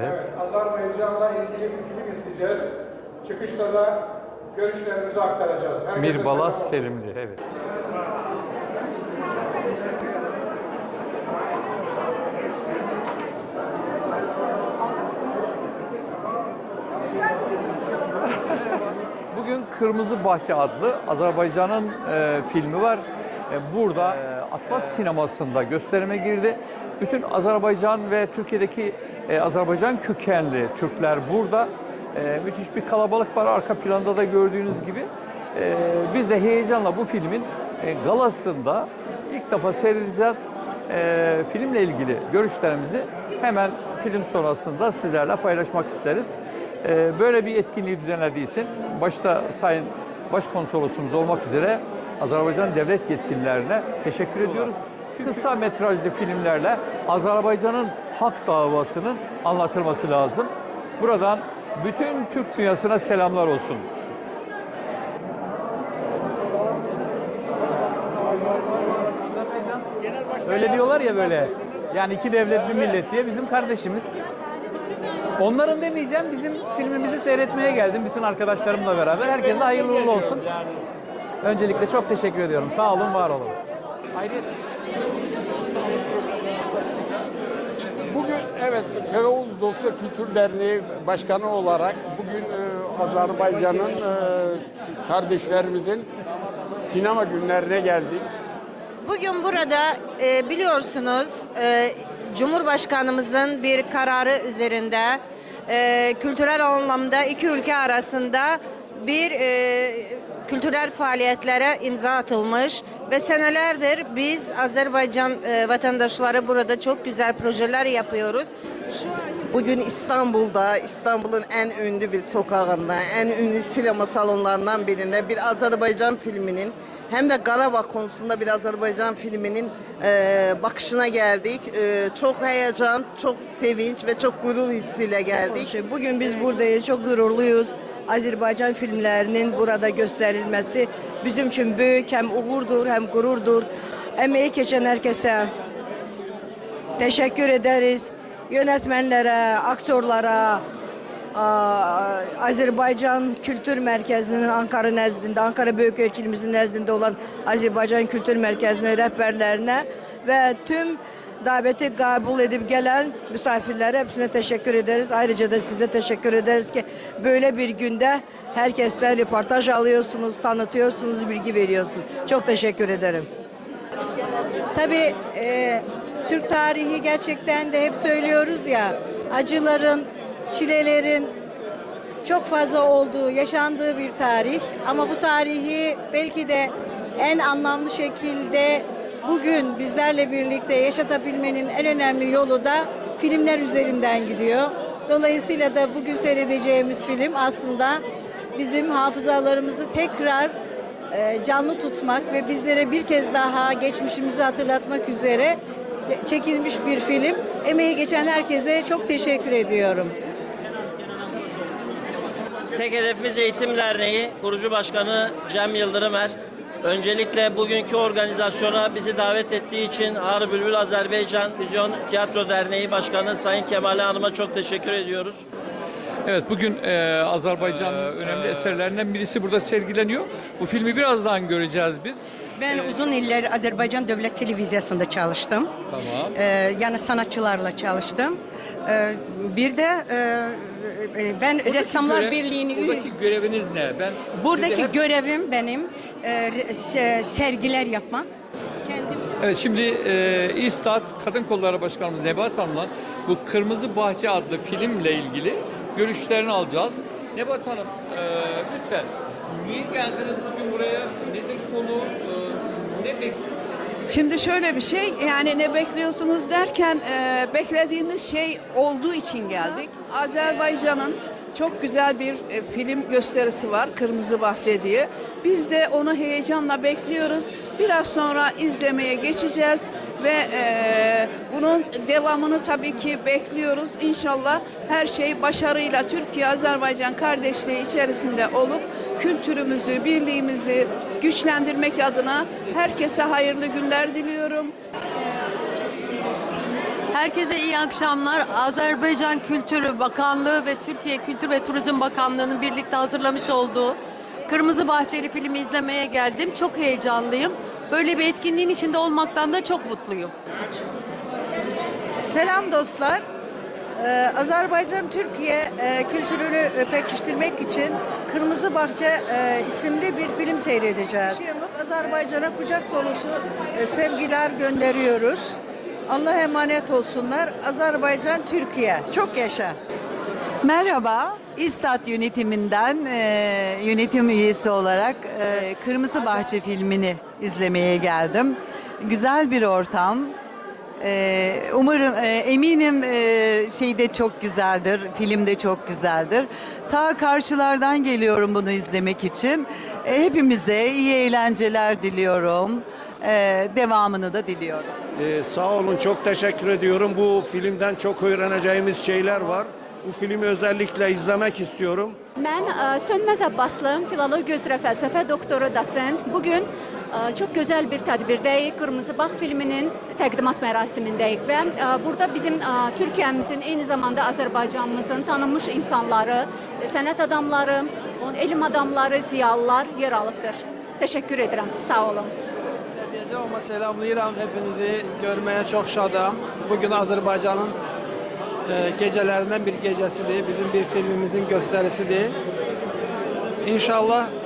Evet, Azerbaycan'la ilgili bir film izleyeceğiz. Çıkışta da görüşlerimizi aktaracağız. Herkese Mirbalas. Selimli. Evet. Bugün Kırmızı Bahçe adlı Azerbaycan'ın e, filmi var. E, burada e, Atlas sinemasında gösterime girdi. Bütün Azerbaycan ve Türkiye'deki e, Azerbaycan kökenli Türkler burada. E, müthiş bir kalabalık var arka planda da gördüğünüz gibi. E, biz de heyecanla bu filmin e, galasında ilk defa seyredeceğiz. E, filmle ilgili görüşlerimizi hemen film sonrasında sizlerle paylaşmak isteriz. Ee, Böyle bir etkinliği düzenlediği için başta Sayın Başkonsolosumuz olmak üzere Azerbaycan devlet yetkililerine teşekkür ediyoruz. Kısa metrajlı filmlerle Azerbaycan'ın hak davasının anlatılması lazım. Buradan bütün Türk dünyasına selamlar olsun. Öyle diyorlar ya böyle. Yani iki devlet bir millet diye bizim kardeşimiz. Onların demeyeceğim bizim filmimizi seyretmeye geldim bütün arkadaşlarımla beraber. Herkese hayırlı uğurlu olsun. Öncelikle çok teşekkür ediyorum. Sağ olun, var olun. Ayrıca evet Karaoğuz Dostluğu Kültür Derneği Başkanı olarak bugün e, Azerbaycan'ın e, kardeşlerimizin sinema günlerine geldik. Bugün burada e, biliyorsunuz e, Cumhurbaşkanımızın bir kararı üzerinde e, kültürel anlamda iki ülke arasında bir e, kültürel faaliyetlere imza atılmış ve senelerdir biz Azerbaycan e, vatandaşları burada çok güzel projeler yapıyoruz. Şu an Bugün İstanbul'da, İstanbul'un en ünlü bir sokağında, en ünlü sinema salonlarından birinde bir Azerbaycan filminin hem de Qarabağ konusunda bir Azerbaycan filminin e, bakışına geldik. E, çok heyecan, çok sevinç ve çok gurur hissiyle geldik. konuşuyor. Bugün biz buradayız. Çok gururluyuz. Azerbaycan filmlerinin burada gösterilmesi bizim için büyük hem uğurdur hem gururdur. Emeği geçen herkese teşekkür ederiz. Yönetmenlere, aktörlere, Azerbaycan Kültür Merkezi'nin Ankara nezdinde, Ankara Büyükelçiliğimizin nezdinde olan Azerbaycan Kültür Merkezi'nin rehberlerine ve tüm daveti kabul edip gelen misafirlere hepsine teşekkür ederiz. Ayrıca da size teşekkür ederiz ki böyle bir günde herkesten röportaj alıyorsunuz, tanıtıyorsunuz, bilgi veriyorsunuz. Çok teşekkür ederim. Tabii e, Türk tarihi gerçekten de hep söylüyoruz ya acıların, çilelerin çok fazla olduğu, yaşandığı bir tarih. Ama bu tarihi belki de en anlamlı şekilde bugün bizlerle birlikte yaşatabilmenin en önemli yolu da filmler üzerinden gidiyor. Dolayısıyla da bugün seyredeceğimiz film aslında bizim hafızalarımızı tekrar e, canlı tutmak ve bizlere bir kez daha geçmişimizi hatırlatmak üzere çekilmiş bir film. Emeği geçen herkese çok teşekkür ediyorum. Tek Hedefimiz Eğitim Derneği kurucu başkanı Cem Yıldırımer. Öncelikle bugünkü organizasyona bizi davet ettiği için Ağrı Bülbül Azerbaycan Vizyon Tiyatro Derneği Başkanı Sayın Kemal Hanım'a çok teşekkür ediyoruz. Evet bugün e, Azerbaycan'ın önemli eserlerinden birisi burada sergileniyor. Bu filmi birazdan göreceğiz biz. Ben uzun yıllar Azerbaycan Devlet Televizyası'nda çalıştım. Tamam. Ee, yani sanatçılarla çalıştım. Ee, bir de e, e, ben Buradaki Ressamlar görev- Birliği'ni Buradaki göreviniz ne? Ben buradaki hep- görevim benim e, sergiler yapmak. Kendim Evet şimdi e, İstat Kadın Kolları Başkanımız Nebahat Hanım'la bu Kırmızı Bahçe adlı filmle ilgili görüşlerini alacağız. Nebahat Hanım e, lütfen niye geldiniz bugün buraya? Nedir konu? E, ne bekliyorsunuz? Şimdi şöyle bir şey yani ne bekliyorsunuz derken e, beklediğimiz şey olduğu için geldik. Azerbaycan'ın çok güzel bir e, film gösterisi var Kırmızı Bahçe diye. Biz de onu heyecanla bekliyoruz. Biraz sonra izlemeye geçeceğiz ve e, bunun devamını tabii ki bekliyoruz. İnşallah her şey başarıyla Türkiye-Azerbaycan kardeşliği içerisinde olup kültürümüzü, birliğimizi güçlendirmek adına herkese hayırlı günler diliyorum. Herkese iyi akşamlar. Azerbaycan Kültür Bakanlığı ve Türkiye Kültür ve Turizm Bakanlığı'nın birlikte hazırlamış olduğu Kırmızı Bahçeli filmi izlemeye geldim. Çok heyecanlıyım. Böyle bir etkinliğin içinde olmaktan da çok mutluyum. Selam dostlar. Ee, Azerbaycan Türkiye e, kültürünü pekiştirmek için Kırmızı Bahçe e, isimli bir film seyredeceğiz. Yıllık Azerbaycan'a kucak dolusu e, sevgiler gönderiyoruz. Allah'a emanet olsunlar. Azerbaycan Türkiye. Çok yaşa. Merhaba, İstat yönetiminden e, yönetim üyesi olarak e, Kırmızı Bahçe filmini izlemeye geldim. Güzel bir ortam. E, umarım, e, eminim e, şey de çok güzeldir, film de çok güzeldir. Ta karşılardan geliyorum bunu izlemek için. E, hepimize iyi eğlenceler diliyorum. E, devamını da diliyorum. Ee, sağ olun çok teşekkür ediyorum. Bu filmden çok öğreneceğimiz şeyler var. Bu filmi özellikle izlemek istiyorum. Mən ə, Sönməz Abbaslım, filologiya üzrə fəlsəfə doktoru doçent. Bugün ə, çox gözəl bir tədbirdəyik. Qırmızı Bağ filminin təqdimat mərasimindəyik və ə, burada bizim ə, Türkiyəmizin eyni zamanda Azərbaycanımızın tanınmış insanları, sənət adamları, elm adamları, ziyalılar yer alıbdır. Təşəkkür edirəm. Sağ olun. Ama selamlayıram hepinizi. Görmeye çok şadam. Bugün Azerbaycan'ın e, gecelerinden bir gecesidir. Bizim bir filmimizin gösterisidir. İnşallah e,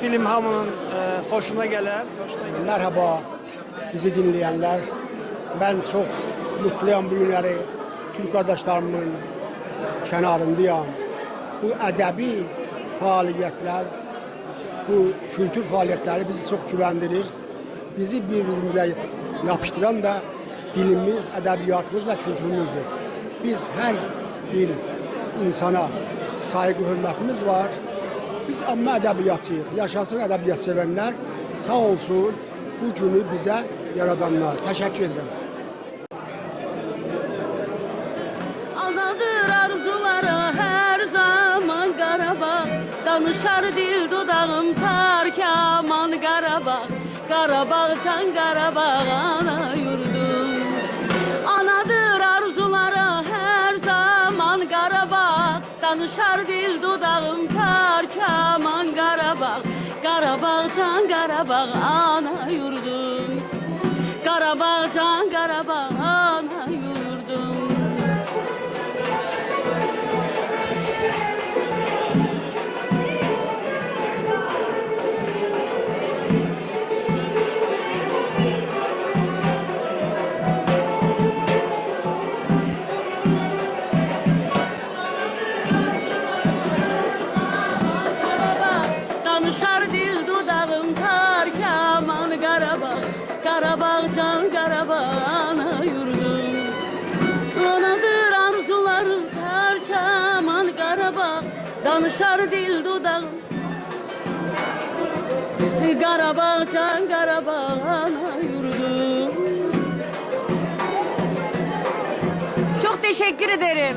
film hamının e, hoşuna gider. Merhaba bizi dinleyenler. Ben çok mutluyum bu günleri Türk kardeşlerimin kenarındayım. Bu edebi faaliyetler, bu kültür faaliyetleri bizi çok güvendirir. Bizi birbirimize yapıştıran da dilimiz, edebiyatımız ve kültürümüzdür. Biz her bir insana saygı hürmetimiz var. Biz amma ədəbiyyatçıyıq. Yaşasın ədəbiyyat sevənlər. Sağ olsun bu günü bizə yaradanlar. Təşəkkür edirəm. Anadır arzuları her zaman Qarabağ Danışar dil dudağım tar kaman Qarabağ Qarabağ can Qarabağ ana yurdum Anadır arzuları her zaman Qarabağ Danışar dil dudağım yurdum. Qarabağ can Qarabağ Danışar dil dudağım Qarabağ can Qarabağ ana yurdum Çok teşekkür ederim.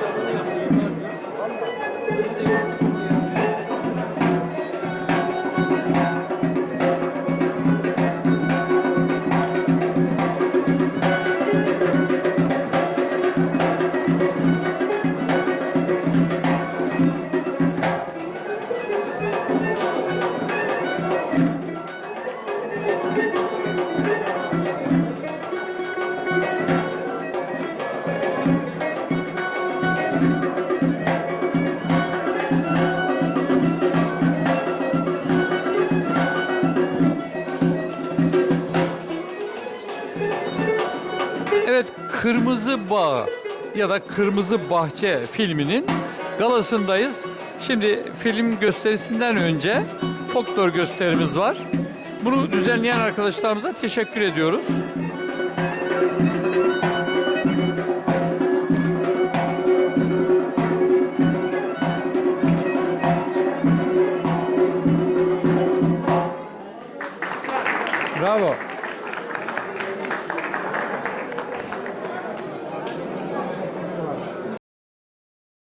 Kırmızı Bağ ya da Kırmızı Bahçe filminin galasındayız. Şimdi film gösterisinden önce folklor gösterimiz var. Bunu düzenleyen arkadaşlarımıza teşekkür ediyoruz.